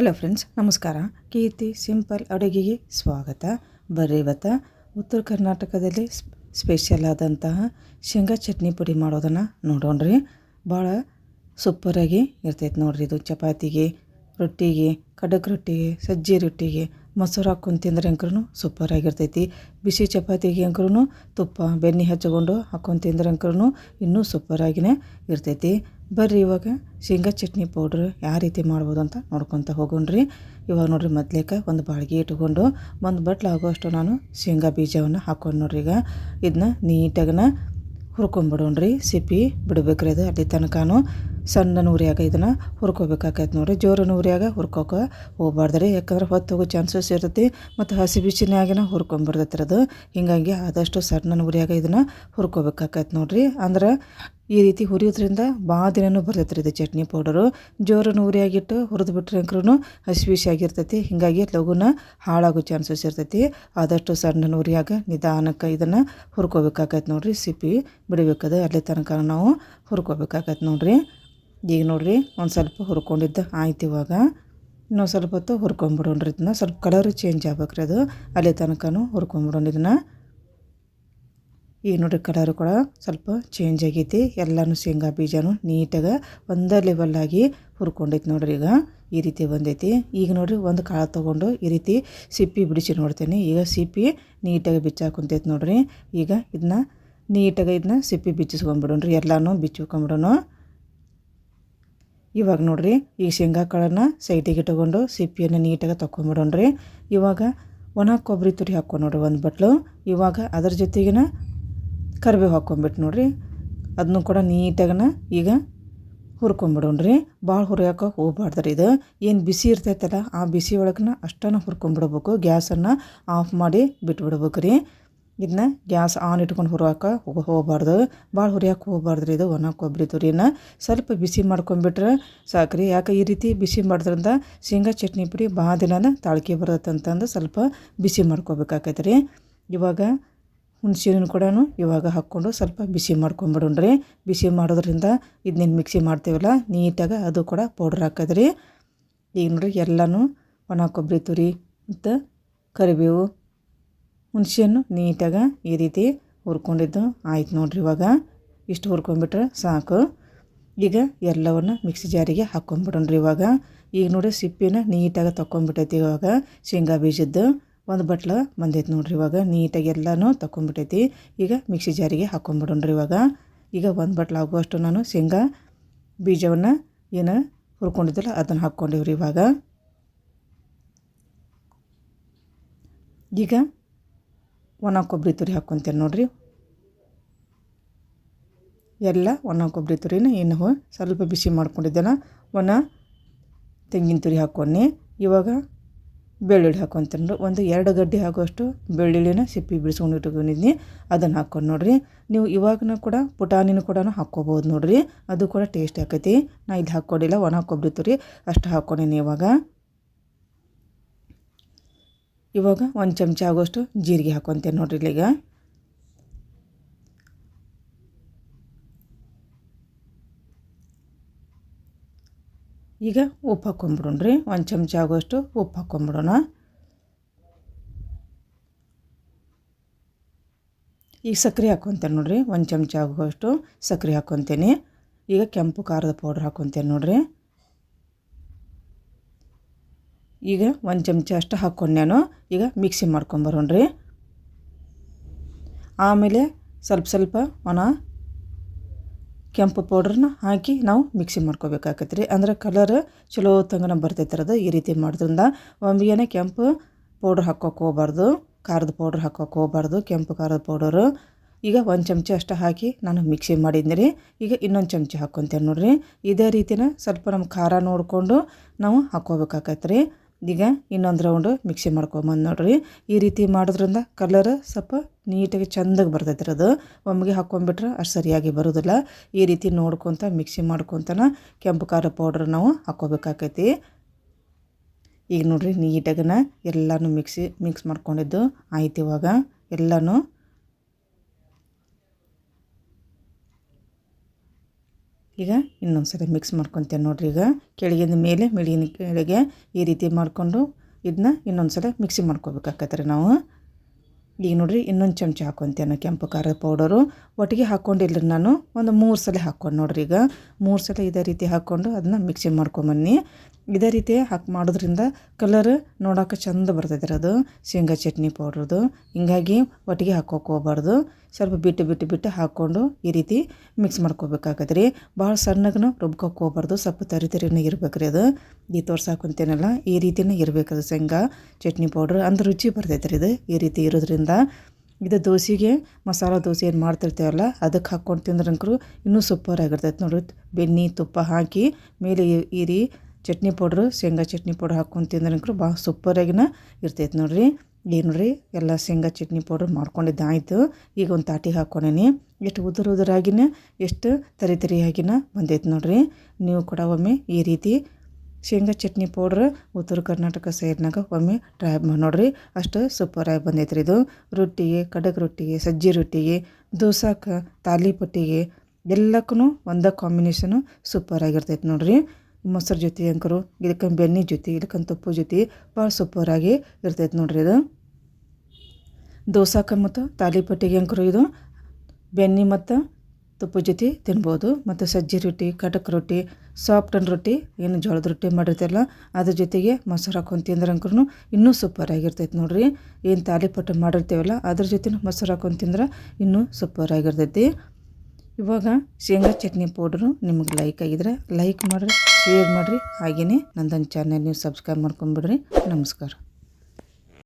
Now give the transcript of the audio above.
Hello friends ನಮಸ್ಕಾರ. ಕೀರ್ತಿ simple ಅಡುಗೆಗೆ ಸ್ವಾಗತ. ಬರ್ರಿ ಇವತ್ತು ಉತ್ತರ ಕರ್ನಾಟಕದಲ್ಲಿ ಸ್ಪೆಷಲ್ ಆದಂತಹ ಶೇಂಗಾ ಚಟ್ನಿ ಪುಡಿ ಮಾಡೋದನ್ನು ನೋಡೋಣ್ರಿ. ಭಾಳ ಸೂಪರಾಗಿ ಇರ್ತೈತೆ ನೋಡ್ರಿ ಇದು. ಚಪಾತಿಗೆ, ರೊಟ್ಟಿಗೆ, ಖಡಕ್ ರೊಟ್ಟಿಗೆ, ಸಜ್ಜಿ ರೊಟ್ಟಿಗೆ ಮೊಸರು ಹಾಕೊಂಡು ತಿಂದ್ರೆ ಅಂಕ್ರೂ ಸೂಪರಾಗಿರ್ತೈತಿ ಬಿಸಿ ಚಪಾತಿಗೆ ಅಂಕ್ರೂ ತುಪ್ಪ, ಬೆಣ್ಣೆ ಹಚ್ಕೊಂಡು ಹಾಕೊಂಡು ತಿಂದ್ರೆ ಅಂಕ್ರೂ ಇನ್ನೂ ಸೂಪರಾಗಿನೇ ಇರ್ತೈತಿ. ಬರ್ರಿ ಇವಾಗ ಶೇಂಗಾ ಚಟ್ನಿ ಪೌಡ್ರ್ ಯಾವ ರೀತಿ ಮಾಡ್ಬೋದು ಅಂತ ನೋಡ್ಕೊತ ಹೋಗೋಣ್ರಿ. ಇವಾಗ ನೋಡ್ರಿ ಮೊದ್ಲೇಕ ಒಂದು ಬಾಳ್ಗೆ ಇಟ್ಕೊಂಡು ಒಂದು ಬಟ್ಲು ಆಗೋಷ್ಟು ನಾನು ಶೇಂಗಾ ಬೀಜವನ್ನು ಹಾಕೊಂಡು ನೋಡ್ರಿ ಈಗ. ಇದನ್ನ ನೀಟಾಗನ ಹುರ್ಕೊಂಬಿಡೋಣ್ರಿ. ಸಿಪ್ಪಿ ಬಿಡ್ಬೇಕ್ರಿ ಅದು ಅಲ್ಲಿ ತನಕನೂ. ಸಣ್ಣ ನೂರಿಯಾಗ ಇದನ್ನು ಹುರ್ಕೋಬೇಕಾಕೈತೆ ನೋಡಿರಿ. ಜೋರು ನೂರಿಯಾಗ ಹುರ್ಕೋಕೆ ಹೋಗ್ಬಾರ್ದು ರೀ ಯಾಕಂದ್ರೆ ಹೊತ್ತು ಹೋಗೋ ಚಾನ್ಸಸ್ ಇರುತ್ತೆ ಮತ್ತು ಹಸಿ ಬಿಸಿನಾಗಿನ ಹುರ್ಕೊಂಬರ್ತೈತೆ ಅದು. ಹೀಗಾಗಿ ಆದಷ್ಟು ಸಣ್ಣ ನೂರಿಯಾಗ ಇದನ್ನು ಹುರ್ಕೋಬೇಕಾಕೈತೆ ನೋಡಿರಿ. ಅಂದ್ರೆ ಈ ರೀತಿ ಹುರಿಯೋದ್ರಿಂದ ಭಾಳ ದಿನವೂ ಬರ್ತೈತೆ ರೀ ಇದು ಚಟ್ನಿ ಪೌಡರು. ಜೋರು ಉರಿಯಾಗಿಟ್ಟು ಹುರಿದು ಬಿಟ್ರೆ ಅಂಕ್ರೂ ಹಸಿ ಬಿಸಿ ಆಗಿರ್ತೈತಿ. ಹೀಗಾಗಿ ಲಘುನ ಹಾಳಾಗೋ ಚಾನ್ಸಸ್ ಇರ್ತೈತಿ. ಆದಷ್ಟು ಸಣ್ಣ ಉರಿಯಾಗ ನಿಧಾನಕ್ಕೆ ಇದನ್ನು ಹುರ್ಕೋಬೇಕಾಗೈತೆ ನೋಡಿರಿ. ಸಿಪ್ಪಿ ಬಿಡಬೇಕದು. ಅಲ್ಲಿ ತನಕ ನಾವು ಹುರ್ಕೋಬೇಕಾಕೈತೆ ನೋಡಿರಿ. ಈಗ ನೋಡಿರಿ, ಒಂದು ಸ್ವಲ್ಪ ಹುರ್ಕೊಂಡಿದ್ದು ಆಯ್ತು ಇವಾಗ. ಇನ್ನೊಂದು ಸ್ವಲ್ಪ ಹೊತ್ತು ಹುರ್ಕೊಂಬಿಡೋಣ್ರಿ ಇದನ್ನ. ಸ್ವಲ್ಪ ಕಲರ್ ಚೇಂಜ್ ಆಗ್ಬೇಕ್ರಿ ಅದು. ಅಲ್ಲಿ ತನಕನೂ ಹುರ್ಕೊಂಬಿಡೋಣ ಇದನ್ನ. ಈಗ ನೋಡಿರಿ ಕಲರ್ ಕೂಡ ಸ್ವಲ್ಪ ಚೇಂಜ್ ಆಗೈತಿ. ಎಲ್ಲನೂ ಶೇಂಗಾ ಬೀಜನೂ ನೀಟಾಗಿ ಒಂದೇ ಲೆವೆಲ್ಲಾಗಿ ಹುರ್ಕೊಂಡೈತಿ ನೋಡ್ರಿ ಈಗ. ಈ ರೀತಿ ಬಂದೈತಿ. ಈಗ ನೋಡಿರಿ ಒಂದು ಕಾಳು ತೊಗೊಂಡು ಈ ರೀತಿ ಸಿಪ್ಪಿ ಬಿಡಿಸಿ ನೋಡ್ತೇನೆ. ಈಗ ಸಿಪ್ಪಿ ನೀಟಾಗಿ ಬಿಚ್ಚಾಕೊಂತೈತಿ ನೋಡಿರಿ. ಈಗ ಇದನ್ನ ನೀಟಾಗಿ ಇದನ್ನ ಸಿಪ್ಪಿ ಬಿಚ್ಚಿಸ್ಕೊಂಬಿಡೋಣ್ರಿ. ಎಲ್ಲನೂ ಬಿಚ್ಚಿಕೊಂಬಿಡೋಣ ಇವಾಗ ನೋಡಿರಿ, ಈ ಶೇಂಗಾ ಕಾಳನ್ನು ಸೈಟಿಗೆ ಇಟ್ಕೊಂಡು ಸಿಪ್ಪಿಯನ್ನು ನೀಟಾಗಿ ತೊಗೊಂಬಿಡೋಣ್ರಿ ಇವಾಗ ಒಣ ಕೊಬ್ಬರಿ ತುರಿ ಹಾಕ್ಕೊಂಡು ನೋಡ್ರಿ ಒಂದು ಬಟ್ಲು. ಇವಾಗ ಅದ್ರ ಜೊತೆಗಿನ ಕರಿಬೇವು ಹಾಕ್ಕೊಂಬಿಟ್ಟು ನೋಡ್ರಿ. ಅದನ್ನು ಕೂಡ ನೀಟಾಗನ ಈಗ ಹುರ್ಕೊಂಬಿಡೋಣ್ರಿ. ಭಾಳ ಹುರಿಯೋಕೆ ಹೋಗ್ಬಾರ್ದು ರೀ ಇದು. ಏನು ಬಿಸಿ ಇರ್ತೈತಲ್ಲ, ಆ ಬಿಸಿ ಒಳಗನ ಅಷ್ಟನ್ನು ಹುರ್ಕೊಂಬಿಡ್ಬೇಕು. ಗ್ಯಾಸನ್ನು ಆಫ್ ಮಾಡಿ ಬಿಟ್ಬಿಡ್ಬೇಕು ರೀ ಇದನ್ನ ಗ್ಯಾಸ್ ಆನ್ ಇಟ್ಕೊಂಡು ಹುರಿಯೋಕೆ ಹೋಗಬಾರ್ದು. ಭಾಳ ಹುರಿಯೋಕೆ ಹೋಗಬಾರ್ದು ರೀ ಇದು ಒಣ ಕೊಬ್ಬರಿ ತುರಿನ. ಸ್ವಲ್ಪ ಬಿಸಿ ಮಾಡ್ಕೊಂಬಿಟ್ರೆ ಸಾಕ್ರಿ. ಯಾಕೆ ಈ ರೀತಿ ಬಿಸಿ ಮಾಡೋದ್ರಿಂದ ಶೇಂಗಾ ಚಟ್ನಿ ಪುಡಿ ಭಾಳ ದಿನನ ತಾಳ್ಕೆ ಬರುತ್ತಂತಂದು ಸ್ವಲ್ಪ ಬಿಸಿ ಮಾಡ್ಕೋಬೇಕಾಗೈತೆ ರೀ ಇವಾಗ ಹುಣಸೆಹಣ್ಣು ಕೂಡ ಇವಾಗ ಹಾಕ್ಕೊಂಡು ಸ್ವಲ್ಪ ಬಿಸಿ ಮಾಡ್ಕೊಂಬಿಡೋಣ್ರಿ. ಬಿಸಿ ಮಾಡೋದ್ರಿಂದ ಇದನ್ನೇನು ಮಿಕ್ಸಿ ಮಾಡ್ತೀವಲ್ಲ, ನೀಟಾಗಿ ಅದು ಕೂಡ ಪೌಡ್ರ್ ಹಾಕೋದ್ರಿ. ಈಗ ನೋಡ್ರಿ ಎಲ್ಲನೂ ಒಣ ಕೊಬ್ಬರಿ ತುರಿ ಮತ್ತು ಕರಿಬೇವು ಹುಣಸೆಹಣ್ಣು ನೀಟಾಗಿ ಈ ರೀತಿ ಹುರ್ಕೊಂಡಿದ್ದು ಆಯ್ತು ನೋಡ್ರಿ ಇವಾಗ. ಇಷ್ಟು ಹುರ್ಕೊಂಡ್ಬಿಟ್ರೆ ಸಾಕು. ಈಗ ಎಲ್ಲವನ್ನು ಮಿಕ್ಸಿ ಜಾರಿಗೆ ಹಾಕ್ಕೊಂಬಿಡೋಣ್ರಿ ಇವಾಗ. ಈಗ ನೋಡಿ ಸಿಪ್ಪಿನ ನೀಟಾಗಿ ತಗೊಂಬಿಟ್ಟೈತಿ ಇವಾಗ ಶೇಂಗಾ ಬೀಜದ್ದು. ಒಂದು ಬಟ್ಲು ಬಂದೈತೆ ನೋಡ್ರಿ ಇವಾಗ. ನೀಟಾಗಿ ಎಲ್ಲನೂ ತಗೊಂಬಿಟ್ಟೈತಿ ಈಗ ಮಿಕ್ಸಿ ಜಾರಿಗೆ ಹಾಕ್ಕೊಂಬಿಡೋಣ್ರಿ ಇವಾಗ. ಈಗ ಒಂದು ಬಟ್ಲು ಆಗುವಷ್ಟು ನಾನು ಶೇಂಗಾ ಬೀಜವನ್ನು ಏನು ಹುರ್ಕೊಂಡಿದ್ದಲ್ಲ ಅದನ್ನು ಹಾಕ್ಕೊಂಡಿವ್ರಿ ಇವಾಗ. ಈಗ ಒಣ ಕೊಬ್ಬರಿ ತುರಿ ಹಾಕ್ಕೊತೇನೆ ನೋಡಿರಿ. ಎಲ್ಲ ಒಣ ಕೊಬ್ಬರಿ ತುರಿನ ಏನು ಸ್ವಲ್ಪ ಬಿಸಿ ಮಾಡ್ಕೊಂಡಿದ್ದೆನ. ಒಣ ತೆಂಗಿನ ತುರಿ ಹಾಕ್ಕೊಂಡೆ ಇವಾಗ ಬೆಳ್ಳುಳ್ಳಿ ಹಾಕ್ಕೊತೇನೆ ಒಂದು ಎರಡು ಗಡ್ಡೆ ಆಗುವಷ್ಟು ಬೆಳ್ಳುಳ್ಳಿನ ಸಿಪ್ಪಿ ಬಿಡಿಸ್ಕೊಂಡು ಇಟ್ಕೊಂಡಿದ್ನಿ. ಅದನ್ನು ಹಾಕ್ಕೊಂಡು ನೋಡಿರಿ. ನೀವು ಇವಾಗನೂ ಕೂಡ ಪುಟಾಣಿನೂ ಕೂಡ ಹಾಕ್ಕೋಬೋದು ನೋಡಿರಿ. ಅದು ಕೂಡ ಟೇಸ್ಟ್ ಆಕೈತಿ. ನಾ ಇಲ್ಲಿ ಹಾಕ್ಕೊಂಡಿಲ್ಲ ಒಣ ಕೊಬ್ಬರಿ ತುರಿ. ಅಷ್ಟು ಹಾಕ್ಕೊಂಡೀನಿ ಇವಾಗ. ಇವಾಗ ಒಂದು ಚಮಚ ಆಗೋಷ್ಟು ಜೀರಿಗೆ ಹಾಕೊತೇನೆ ನೋಡ್ರಿ ಇಲ್ಲಿಗ ಈಗ. ಉಪ್ಪು ಹಾಕ್ಕೊಂಬಿಡೋಣ್ರಿ ಒಂದು ಚಮಚ ಆಗೋಷ್ಟು ಉಪ್ಪು ಹಾಕ್ಕೊಂಬಿಡೋಣ ಈಗ ಸಕ್ಕರೆ ಹಾಕ್ಕೊತೇನೆ ನೋಡಿರಿ, ಒಂದು ಚಮಚ ಆಗುವಷ್ಟು ಸಕ್ಕರೆ ಹಾಕ್ಕೊತೇನೆ ಈಗ ಕೆಂಪು ಖಾರದ ಪೌಡ್ರ್ ಹಾಕ್ಕೊತೇನೆ ನೋಡಿರಿ. ಈಗ ಒಂದು ಚಮಚ ಅಷ್ಟು ಹಾಕ್ಕೊಂಡು ನಾನು ಈಗ ಮಿಕ್ಸಿ ಮಾಡ್ಕೊಂಬರೋಣ್ರಿ ಆಮೇಲೆ ಸ್ವಲ್ಪ ಸ್ವಲ್ಪ ಒಣ ಕೆಂಪು ಪೌಡ್ರನ್ನ ಹಾಕಿ ನಾವು ಮಿಕ್ಸಿ ಮಾಡ್ಕೋಬೇಕಾಗತ್ತೆ ರೀ ಅಂದ್ರೆ ಕಲರ್ ಚಲೋ ತಂಗನ ಬರ್ತೈತಿರೋದು ಈ ರೀತಿ ಮಾಡೋದ್ರಿಂದ. ಒಮ್ಮೆಗೆ ಕೆಂಪು ಪೌಡ್ರ್ ಹಾಕೋಕೆ ಹೋಗ್ಬಾರ್ದು, ಖಾರದ ಪೌಡ್ರ್ ಹಾಕೋಕೆ ಹೋಗ್ಬಾರ್ದು, ಕೆಂಪು ಖಾರದ ಪೌಡರು ಈಗ ಒಂದು ಚಮಚ ಅಷ್ಟು ಹಾಕಿ ನಾನು ಮಿಕ್ಸಿ ಮಾಡಿದ್ನಿ ರೀ. ಈಗ ಇನ್ನೊಂದು ಚಮಚ ಹಾಕ್ಕೊತೇನೆ ನೋಡಿರಿ. ಇದೇ ರೀತಿನ ಸ್ವಲ್ಪ ನಮ್ಮ ಖಾರ ನೋಡಿಕೊಂಡು ನಾವು ಹಾಕ್ಕೋಬೇಕಾಗತ್ತೆ ರೀ ಈಗ ಇನ್ನೊಂದು ರೌಂಡು ಮಿಕ್ಸಿ ಮಾಡ್ಕೊಂಬಂದು ನೋಡಿರಿ. ಈ ರೀತಿ ಮಾಡೋದ್ರಿಂದ ಕಲರ್ ಸ್ವಲ್ಪ ನೀಟಾಗಿ ಚೆಂದಾಗಿ ಬರ್ತೈತೆ ಅದು. ಒಮ್ಮೆಗೆ ಹಾಕ್ಕೊಂಬಿಟ್ರೆ ಅಷ್ಟು ಸರಿಯಾಗಿ ಬರೋದಿಲ್ಲ. ಈ ರೀತಿ ನೋಡ್ಕೊತ ಮಿಕ್ಸಿ ಮಾಡ್ಕೊತನ ಕೆಂಪು ಖಾರ ಪೌಡ್ರ್ ನಾವು ಹಾಕ್ಕೋಬೇಕಾಕೈತಿ. ಈಗ ನೋಡಿರಿ ನೀಟಾಗನ ಎಲ್ಲನೂ ಮಿಕ್ಸಿ ಮಿಕ್ಸ್ ಮಾಡ್ಕೊಂಡಿದ್ದು ಆಯ್ತು ಇವಾಗ. ಎಲ್ಲನೂ ಈಗ ಇನ್ನೊಂದು ಸಲ ಮಿಕ್ಸ್ ಮಾಡ್ಕೊತೇನೆ ನೋಡಿರಿ ಈಗ. ಕೆಳಗಿನ ಮೇಲೆ ಮಿಡಿಗಿನ ಕೆಳಗೆ ಈ ರೀತಿ ಮಾಡಿಕೊಂಡು ಇದನ್ನ ಇನ್ನೊಂದು ಸಲ ಮಿಕ್ಸಿ ರೀ ನಾವು. ಈಗ ನೋಡಿರಿ ಇನ್ನೊಂದು ಚಮಚ ಹಾಕ್ಕೊತೇನೆ ಕೆಂಪು ಖಾರದ ಪೌಡರು ಒಟ್ಟಿಗೆ ಹಾಕ್ಕೊಂಡಿಲ್ಲ ನಾನು ಒಂದು ಮೂರು ಸಲ ಹಾಕ್ಕೊಂಡು ನೋಡ್ರಿ ಈಗ. ಮೂರು ಸಲ ಇದೇ ರೀತಿ ಹಾಕ್ಕೊಂಡು ಅದನ್ನ ಮಿಕ್ಸಿ ಮಾಡ್ಕೊಂಬನ್ನಿ ಇದೇ ರೀತಿ ಹಾಕಿ ಮಾಡೋದ್ರಿಂದ ಕಲರ್ ನೋಡೋಕೆ ಚಂದ ಬರ್ತೈತೆ ಅದು. ಶೇಂಗಾ ಚಟ್ನಿ ಪೌಡ್ರದು ಹಿಂಗಾಗಿ ಒಟ್ಟಿಗೆ ಹಾಕೋಕೆ ಹೋಗ್ಬಾರ್ದು. ಸ್ವಲ್ಪ ಬಿಟ್ಟು ಬಿಟ್ಟು ಬಿಟ್ಟು ಹಾಕ್ಕೊಂಡು ಈ ರೀತಿ ಮಿಕ್ಸ್ ಮಾಡ್ಕೋಬೇಕಾಗತ್ತೆ ರೀ ಭಾಳ ಸಣ್ಣಗೂ ರುಬ್ಕೋಕೆ ಸ್ವಲ್ಪ ತರಿ ತರಿನೇ ಇರ್ಬೇಕು ರೀ ಅದು. ಈ ತೋರ್ಸಾಕೊಂತೇನಲ್ಲ ಈ ರೀತಿನೇ ಇರಬೇಕು ಅದು ಶೇಂಗಾ ಚಟ್ನಿ ಪೌಡ್ರ್ ಅಂದ್ರೆ ರುಚಿ ಬರ್ತೈತೆ ಇದು. ಈ ರೀತಿ ಇರೋದ್ರಿಂದ ಇದು ದೋಸೆಗೆ ಮಸಾಲ ದೋಸೆ ಏನು ಮಾಡ್ತಿರ್ತೇವಲ್ಲ ಅದಕ್ಕೆ ಹಾಕ್ಕೊಂಡು ತಿಂದ್ರಂಕರು ಇನ್ನೂ ಸೂಪರ್ ಆಗಿರ್ತೈತೆ ನೋಡ್ರಿ. ಬೆಣ್ಣೆ, ತುಪ್ಪ ಹಾಕಿ ಮೇಲೆ ಈರಿ ಚಟ್ನಿ ಪೌಡ್ರು, ಶೇಂಗಾ ಚಟ್ನಿ ಪೌಡ್ರ್ ಹಾಕ್ಕೊಂಡು ತಿಂದ್ರಂಕರು ಭಾಳ ಸೂಪರಾಗಿನ ಇರ್ತೈತೆ ನೋಡ್ರಿ. ಈಗ ನೋಡ್ರಿ, ಎಲ್ಲ ಶೇಂಗಾ ಚಟ್ನಿ ಪೌಡ್ರ್ ಮಾಡ್ಕೊಂಡಿದ್ದಾಯಿತು ಈಗ ಒಂದು ತಾಟಿ ಹಾಕ್ಕೊಂಡೇನಿ ಎಷ್ಟು ಉದುರು ಉದುರಾಗಿನ ಎಷ್ಟು ತರಿ ತರಿಯಾಗಿನ ಬಂದೈತೆ ನೋಡ್ರಿ. ನೀವು ಕೂಡ ಒಮ್ಮೆ ಈ ರೀತಿ ಶೇಂಗಾ ಚಟ್ನಿ ಪೌಡ್ರ್ ಉತ್ತರ ಕರ್ನಾಟಕ ಸೈಡ್ನಾಗ ಒಮ್ಮೆ ಟ್ರೈ ನೋಡ್ರಿ, ಅಷ್ಟು ಸೂಪರಾಗಿ ಬಂದೈತೆ ರೀ ಇದು. ರೊಟ್ಟಿಗೆ ಕಡಕ್ ರೊಟ್ಟಿಗೆ, ಸಜ್ಜಿ ರೊಟ್ಟಿಗೆ, ದೋಸಾಕ, ತಾಲಿಪಟ್ಟಿಗೆ ಎಲ್ಲಕ್ಕೂ ಒಂದೇ ಕಾಂಬಿನೇಷನು ಸೂಪರಾಗಿರ್ತೈತೆ ನೋಡ್ರಿ. ಮೊಸರು ಜೊತೆ ಅಂಕರು, ಇದಕ್ಕೆ ಬೆಣ್ಣೆ ಜೊತೆ, ಇದಕ್ಕೆ ತುಪ್ಪ ಜೊತೆ ಭಾಳ ಸೂಪರಾಗಿ ಇರ್ತೈತೆ ನೋಡ್ರಿ ಇದು. ದೋಸಾಕ ಮತ್ತು ತಾಲಿಪಟ್ಟಿಗೆ ಅಂಕರು ಇದು. ಬೆಣ್ಣೆ ಮತ್ತು ತುಪ್ಪ ಜೊತೆ ತಿನ್ಬೋದು. ಮತ್ತು ಸಜ್ಜಿ ರೊಟ್ಟಿ, ಕಟಕ್ ರೊಟ್ಟಿ ಸಾಫ್ಟ್ ರೊಟ್ಟಿ, ಏನು ಜೋಳದ ರೊಟ್ಟಿ ಮಾಡಿರ್ತಲ್ಲ ಅದ್ರ ಜೊತೆಗೆ ಮೊಸರು ಹಾಕೊಂಡು ತಿಂದ್ರಂಕ್ರೂ ಇನ್ನೂ ಸೂಪರ್ ಆಗಿರ್ತೈತೆ ನೋಡಿರಿ. ಏನು ತಾಲಿಪಟ್ಟು ಮಾಡಿರ್ತೀವಲ್ಲ, ಅದ್ರ ಜೊತೆ ಮೊಸರು ಹಾಕೊಂಡು ತಿಂದ್ರೆ ಇನ್ನೂ ಸೂಪರ್ ಆಗಿರ್ತೈತಿ. ಇವಾಗ ಶೇಂಗಾ ಚಟ್ನಿ ಪೌಡ್ರು ನಿಮಗೆ ಲೈಕ್ ಆಗಿದ್ರೆ ಲೈಕ್ ಮಾಡಿರಿ ಶೇರ್ ಮಾಡಿರಿ. ಹಾಗೆಯೇ ನಂದೊಂದು ಚಾನಲ್ ನೀವು ಸಬ್ಸ್ಕ್ರೈಬ್ ಮಾಡ್ಕೊಂಬಿಡ್ರಿ ನಮಸ್ಕಾರ.